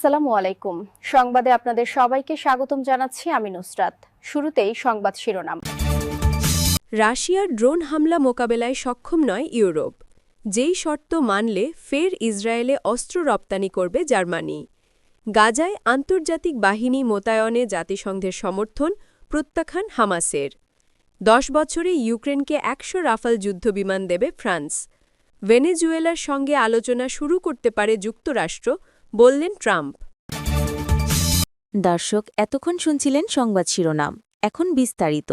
আসসালামু আলাইকুম। সংবাদে আপনাদের সবাইকে স্বাগতম জানাচ্ছি আমি নুসরাত। শুরুতেই সংবাদ শিরোনাম। রাশিয়ার ড্রোন হামলা মোকাবেলায় সক্ষম নয় ইউরোপ। যেই শর্ত মানলে ফের ইসরায়েলে অস্ত্র রপ্তানি করবে জার্মানি। গাজায় আন্তর্জাতিক বাহিনী মোতায়নে জাতিসংঘের সমর্থন, প্রত্যাখ্যান হামাসের। দশ বছরে ইউক্রেনকে একশো রাফাল যুদ্ধবিমান দেবে ফ্রান্স। ভেনেজুয়েলার সঙ্গে আলোচনা শুরু করতে পারে যুক্তরাষ্ট্র বললেন ট্রাম্প। দর্শক, এতক্ষণ শুনছিলেন সংবাদ শিরোনাম। এখন বিস্তারিত।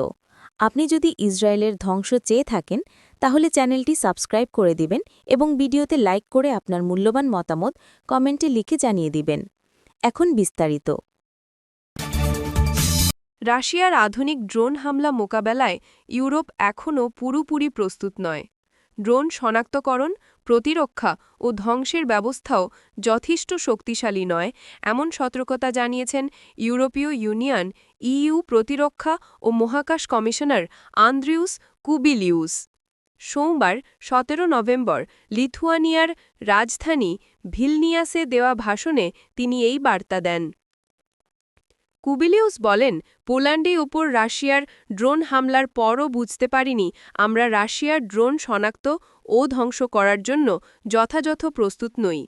আপনি যদি ইসরায়েলের ধ্বংস চেয়ে থাকেন, তাহলে চ্যানেলটি সাবস্ক্রাইব করে দিবেন এবং ভিডিওতে লাইক করে আপনার মূল্যবান মতামত কমেন্টে লিখে জানিয়ে দিবেন। এখন বিস্তারিত। রাশিয়ার আধুনিক ড্রোন হামলা মোকাবেলায় ইউরোপ এখনও পুরোপুরি প্রস্তুত নয়। ড্রোন শনাক্তকরণ, প্রতিরক্ষা ও ধ্বংসের ব্যবস্থাও যথেষ্ট শক্তিশালী নয়, এমন সতর্কতা জানিয়েছেন ইউরোপীয় ইউনিয়ন, ইইউ প্রতিরক্ষা ও মহাকাশ কমিশনার আন্দ্রিউস কুবিলিউস। সোমবার, সতেরো নভেম্বর, লিথুয়ানিয়ার রাজধানী ভিলনিয়াসে দেওয়া ভাষণে তিনি এই বার্তা দেন। কুবিলিউস বলেন, পোল্যান্ডে ওপর রাশিয়ার ড্রোন হামলার পরও বুঝতে পারিনি, আমরা রাশিয়ার ড্রোন শনাক্ত ও ধ্বংস করার জন্য যথাযথ প্রস্তুত নই।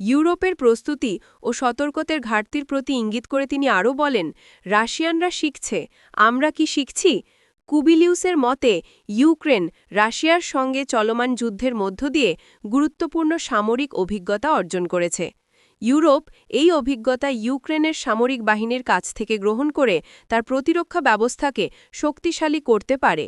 ইউরোপের প্রস্তুতি ও সতর্কতের ঘাটতির প্রতি ইঙ্গিত করে তিনি আরও বলেন, রাশিয়ানরা শিখছে, আমরা কি শিখছি? কুবিলিউসের মতে, ইউক্রেন রাশিয়ার সঙ্গে চলমান যুদ্ধের মধ্য দিয়ে গুরুত্বপূর্ণ সামরিক অভিজ্ঞতা অর্জন করেছে। ইউরোপ এই অভিজ্ঞতা ইউক্রেনের সামরিক বাহিনীর কাছ থেকে গ্রহণ করে তার প্রতিরক্ষা ব্যবস্থাকে শক্তিশালী করতে পারে।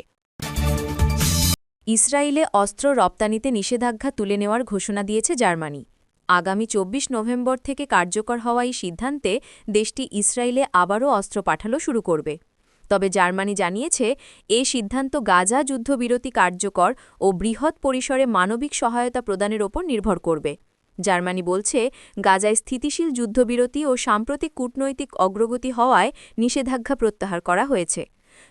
ইসরায়েলে অস্ত্র রপ্তানিতে নিষেধাজ্ঞা তুলে নেওয়ার ঘোষণা দিয়েছে জার্মানি। আগামী ২৪ নভেম্বর থেকে কার্যকর হওয়া এই সিদ্ধান্তে দেশটি ইসরায়েলে আবারও অস্ত্র পাঠানো শুরু করবে। তবে জার্মানি জানিয়েছে, এ সিদ্ধান্ত গাজা যুদ্ধবিরতি কার্যকর ও বৃহৎ পরিসরে মানবিক সহায়তা প্রদানের ওপর নির্ভর করবে। জার্মানি বলছে, গাজায় স্থিতিশীল যুদ্ধবিরতি ও সাম্প্রতিক কূটনৈতিক অগ্রগতি হওয়ায় নিষেধাজ্ঞা প্রত্যাহার করা হয়েছে।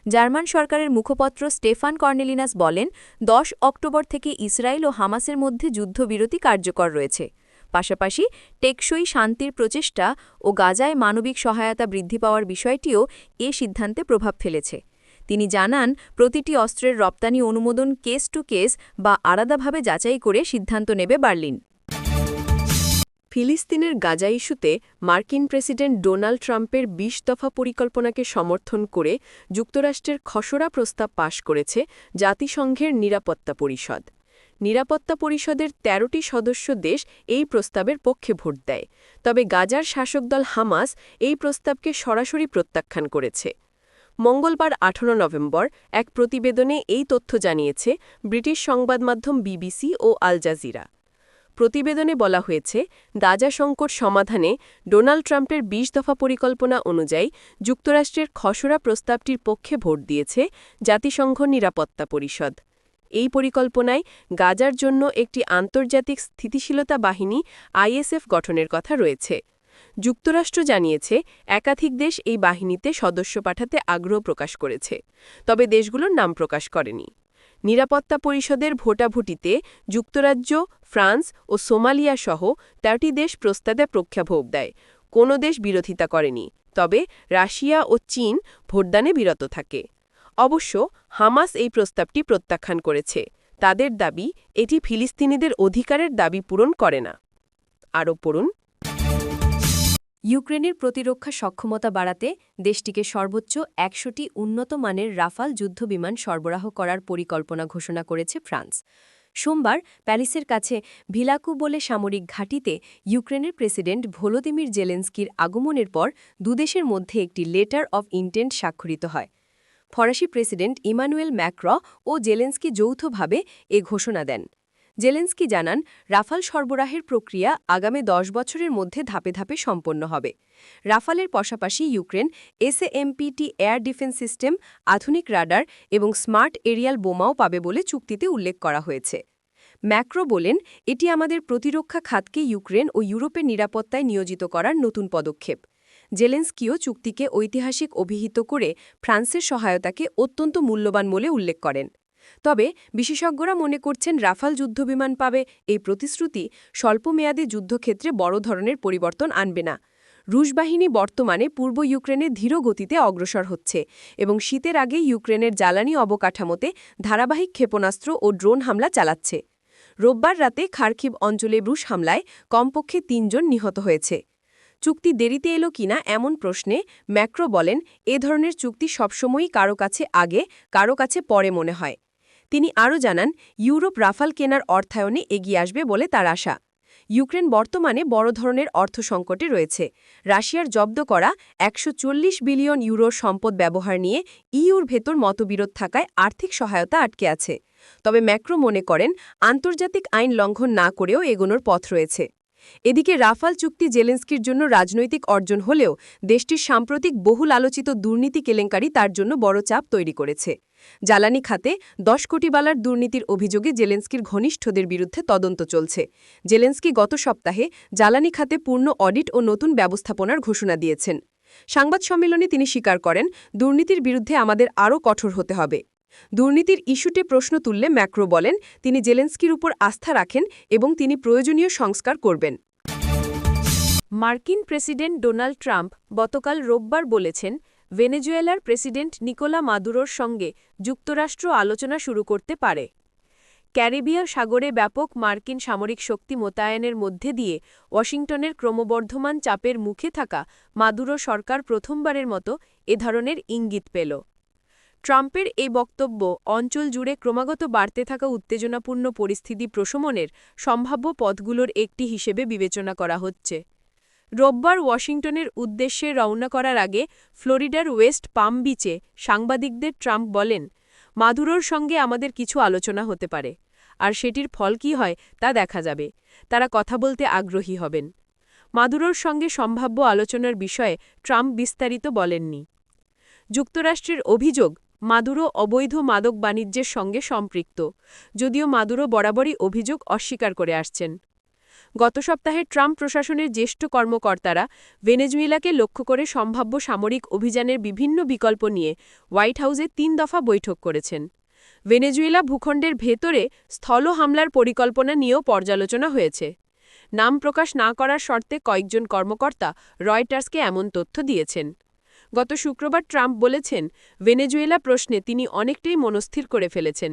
জার্মান সরকারের মুখপত্র স্টেফান কর্নেলিনাস বলেন ১০ অক্টোবর থেকে ইসরায়েল ও হামাসের মধ্যে যুদ্ধবিরতি কার্যকর রয়েছে। পাশাপাশি, টেকসই শান্তির প্রচেষ্টা ও গাজায় মানবিক সহায়তা বৃদ্ধি পাওয়ার বিষয়টিও এ সিদ্ধান্তে প্রভাব ফেলেছে। তিনি জানান, প্রতিটি অস্ত্রের রপ্তানি অনুমোদন কেস টু কেস বা আলাদাভাবে যাচাই করে সিদ্ধান্ত নেবে বার্লিন। ফিলিস্তিনের গাজা ইস্যুতে মার্কিন প্রেসিডেন্ট ডোনাল্ড ট্রাম্পের ২০ দফা পরিকল্পনাকে সমর্থন করে যুক্তরাষ্ট্রের খসড়া প্রস্তাব পাশ করেছে জাতিসংঘের নিরাপত্তা পরিষদ। নিরাপত্তা পরিষদের ১৩টি সদস্য দেশ এই প্রস্তাবের পক্ষে ভোট দেয়। তবে গাজার শাসক দল হামাস এই প্রস্তাবকে সরাসরি প্রত্যাখ্যান করেছে। মঙ্গলবার ১৮ নভেম্বর এক প্রতিবেদনে এই তথ্য জানিয়েছে ব্রিটিশ সংবাদমাধ্যম বিবিসি ও আল জাজিরা। প্রতিবেদনে বলা হয়েছে গাজা সংকট সমাধানে ডোনাল্ড ট্রাম্পের ২০ দফা পরিকল্পনা অনুযায়ী যুক্তরাষ্ট্রের খসড়া প্রস্তাবটির পক্ষে ভোট দিয়েছে জাতিসংঘ নিরাপত্তা পরিষদ। এই পরিকল্পনায় গাজার জন্য একটি আন্তর্জাতিক স্থিতিশীলতা বাহিনী আইএসএফ গঠনের কথা রয়েছে। যুক্তরাষ্ট্র জানিয়েছে, একাধিক দেশ এই বাহিনীতে সদস্য পাঠাতে আগ্রহ প্রকাশ করেছে, তবে দেশগুলোর নাম প্রকাশ করেনি। নিরাপত্তা পরিষদের ভোটাভুটিতে যুক্তরাজ্য, ফ্রান্স ও সোমালিয়া সহ তেরোটি দেশ প্রস্তাবে প্রক্ষাভোগ দেয়। কোনো দেশ বিরোধিতা করেনি, তবে রাশিয়া ও চীন ভোটদানে বিরত থাকে। অবশ্য হামাস এই প্রস্তাবটি প্রত্যাখ্যান করেছে। তাদের দাবি, এটি ফিলিস্তিনিদের অধিকারের দাবি পূরণ করে না। আরও পড়ুন ইউক্রেনের প্রতিরক্ষা সক্ষমতা বাড়াতে দেশটিকে সর্বোচ্চ একশোটি উন্নত মানের রাফাল যুদ্ধবিমান সরবরাহ করার পরিকল্পনা ঘোষণা করেছে ফ্রান্স। সোমবার প্যারিসের কাছে ভিলাকু বলে সামরিক ঘাঁটিতে ইউক্রেনের প্রেসিডেন্ট ভোলোদিমির জেলেন্সকির আগমনের পর দুদেশের মধ্যে একটি লেটার অব ইন্টেন্ট স্বাক্ষরিত হয়। ফরাসি প্রেসিডেন্ট ইমানুয়েল ম্যাক্র ও জেলেন্সকি যৌথভাবে এ ঘোষণা দেন। জেলেন্সকি জানান, রাফাল সরবরাহের প্রক্রিয়া আগামী দশ বছরের মধ্যে ধাপে ধাপে সম্পন্ন হবে। রাফালের পাশাপাশি Ukraine SAMPT air defence system, আধুনিক রাডার এবং স্মার্ট এরিয়াল বোমাও পাবে বলে চুক্তিতে উল্লেখ করা হয়েছে। ম্যাক্রো বলেন, এটি আমাদের প্রতিরক্ষা খাতকে ইউক্রেন ও ইউরোপের নিরাপত্তায় নিয়োজিত করার নতুন পদক্ষেপ। জেলেন্সকিও চুক্তিকে ঐতিহাসিক অভিহিত করে ফ্রান্সের সহায়তাকে অত্যন্ত মূল্যবান বলে উল্লেখ করেন। তবে বিশেষজ্ঞরা মনে করছেন রাফাল যুদ্ধবিমান পাবে এই প্রতিশ্রুতি স্বল্পমেয়াদী যুদ্ধক্ষেত্রে বড় ধরনের পরিবর্তন আনবে না। রুশ বাহিনী বর্তমানে পূর্ব ইউক্রেনে ধীর গতিতে অগ্রসর হচ্ছে এবং শীতের আগে ইউক্রেনের জ্বালানি অবকাঠামোতে ধারাবাহিক ক্ষেপণাস্ত্র ও ড্রোন হামলা চালাচ্ছে। রোববার রাতে খার্কিব অঞ্চলে রুশ হামলায় কমপক্ষে তিনজন নিহত হয়েছে। চুক্তি দেরিতে এলো কিনা এমন প্রশ্নে ম্যাক্রো বলেন, এ ধরনের চুক্তি সবসময়ই কারও কাছে আগে, কারও কাছে পরে মনে হয়। তিনি আরও জানান, ইউরোপ রাফাল কেনার অর্থায়নে এগিয়ে আসবে বলে তার আশা। ইউক্রেন বর্তমানে বড় ধরনের অর্থ সংকটে রয়েছে। রাশিয়ার জব্দ করা একশো চল্লিশ বিলিয়ন ইউরোর সম্পদ ব্যবহার নিয়ে ইউর ভেতর মতবিরোধ থাকায় আর্থিক সহায়তা আটকে আছে। তবে ম্যাক্রো মনে করেন, আন্তর্জাতিক আইন লঙ্ঘন না করেও এগোনোর পথ রয়েছে। এদিকে রাফাল চুক্তি জেলেন্সকির জন্য রাজনৈতিক অর্জন হলেও দেশটির সাম্প্রতিক বহুল আলোচিত দুর্নীতি কেলেঙ্কারি তার জন্য বড় চাপ তৈরি করেছে। জ্বালানি খাতে দশ কোটি বালার দুর্নীতির অভিযোগে জেলেন্সকির ঘনিষ্ঠদের বিরুদ্ধে তদন্ত চলছে। জেলেন্সকি গত সপ্তাহে জ্বালানি খাতে পূর্ণ অডিট ও নতুন ব্যবস্থাপনার ঘোষণা দিয়েছেন। সংবাদ সম্মেলনে তিনি স্বীকার করেন, দুর্নীতির বিরুদ্ধে আমাদের আরও কঠোর হতে হবে। দুর্নীতির ইস্যুটে প্রশ্ন তুললে ম্যাক্রো বলেন, তিনি জেলেন্সকির উপর আস্থা রাখেন এবং তিনি প্রয়োজনীয় সংস্কার করবেন। মার্কিন প্রেসিডেন্ট ডোনাল্ড ট্রাম্প গতকাল রোববার বলেছেন ভেনেজুয়েলার প্রেসিডেন্ট নিকোলা মাদুরোর সঙ্গে যুক্তরাষ্ট্র আলোচনা শুরু করতে পারে। ক্যারিবিয়া সাগরে ব্যাপক মার্কিন সামরিক শক্তি মোতায়েনের মধ্যে দিয়ে ওয়াশিংটনের ক্রমবর্ধমান চাপের মুখে থাকা মাদুরো সরকার প্রথমবারের মতো এ ধরনের ইঙ্গিত পেল। ট্রাম্পের এই বক্তব্য অঞ্চল জুড়ে ক্রমাগত বাড়তে থাকা উত্তেজনাপূর্ণ পরিস্থিতি প্রশমনের সম্ভাব্য পথগুলোর একটি হিসেবে বিবেচনা করা হচ্ছে। রোববার ওয়াশিংটনের উদ্দেশ্যে রওনা করার আগে ফ্লোরিডার ওয়েস্ট পাম বিচে সাংবাদিকদের ট্রাম্প বলেন, মাদুরোর সঙ্গে আমাদের কিছু আলোচনা হতে পারে, আর সেটির ফল কি হয় তা দেখা যাবে। তারা কথা বলতে আগ্রহী হবেন। মাদুরোর সঙ্গে সম্ভাব্য আলোচনার বিষয়ে ট্রাম্প বিস্তারিত বলেননি। যুক্তরাষ্ট্রের অভিযোগ, মাদুরো অবৈধ মাদক বাণিজ্যের সঙ্গে সম্পৃক্ত, যদিও মাদুরো বরাবরই অভিযোগ অস্বীকার করে আসছেন। গত সপ্তাহে ট্রাম্প প্রশাসনের জ্যেষ্ঠ কর্মকর্তারা ভেনেজুয়েলাকে লক্ষ্য করে সম্ভাব্য সামরিক অভিযানের বিভিন্ন বিকল্প নিয়ে হোয়াইট হাউসে তিন দফা বৈঠক করেছেন। ভেনেজুয়েলা ভূখণ্ডের ভেতরে স্থল হামলার পরিকল্পনা নিয়েও পর্যালোচনা হয়েছে। নাম প্রকাশ না করার শর্তে কয়েকজন কর্মকর্তা রয়টার্সকে এমন তথ্য দিয়েছেন। গত শুক্রবার ট্রাম্প বলেছেন, ভেনেজুয়েলা প্রশ্নে তিনি অনেকটাই মনস্থির করে ফেলেছেন।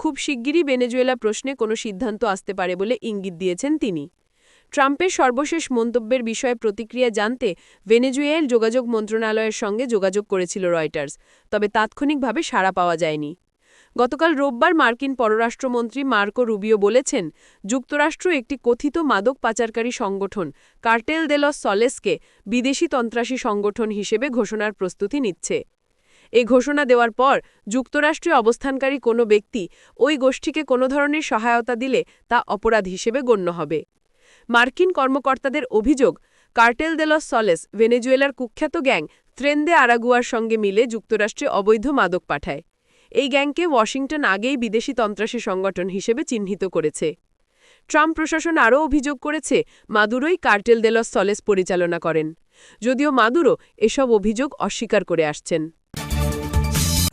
খুব শিগগিরই ভেনেজুয়েলা প্রশ্নে কোনো সিদ্ধান্ত আসতে পারে বলে ইঙ্গিত দিয়েছেন তিনি। ট্রাম্পের সর্বশেষ মন্তব্যের বিষয়ে প্রতিক্রিয়া জানতে ভেনেজুয়েল যোগাযোগ মন্ত্রণালয়ের সঙ্গে যোগাযোগ করেছিল রয়টার্স, তবে তাৎক্ষণিকভাবে সাড়া পাওয়া যায়নি। গতকাল রোববার মার্কিন পররাষ্ট্রমন্ত্রী মার্কো রুবিও বলেছেন, যুক্তরাষ্ট্র একটি কথিত মাদক পাচারকারী সংগঠন, কার্টেল দেলস সলেসকে বিদেশি তন্ত্রাসী সংগঠন হিসেবে ঘোষণার প্রস্তুতি নিচ্ছে। এই ঘোষণা দেওয়ার পর যুক্তরাষ্ট্রে অবস্থানকারী কোনো ব্যক্তি ওই গোষ্ঠীকে কোনো ধরনের সহায়তা দিলে তা অপরাধ হিসেবে গণ্য হবে। মার্কিন কর্মকর্তাদের অভিযোগ, কার্টেল দেলস সলেস ভেনেজুয়েলার কুখ্যাত গ্যাং ত্রেন্দে আরাগুয়ার সঙ্গে মিলে যুক্তরাষ্ট্রে অবৈধ মাদক পাঠায়। এই গ্যাংকে ওয়াশিংটন আগেই বিদেশি তন্ত্রাসী সংগঠন হিসেবে চিহ্নিত করেছে। ট্রাম্প প্রশাসন আরও অভিযোগ করেছে, মাদুরোই কার্টেল দেলস সলেস পরিচালনা করেন। যদিও মাদুরো এসব অভিযোগ অস্বীকার করে আসছেন।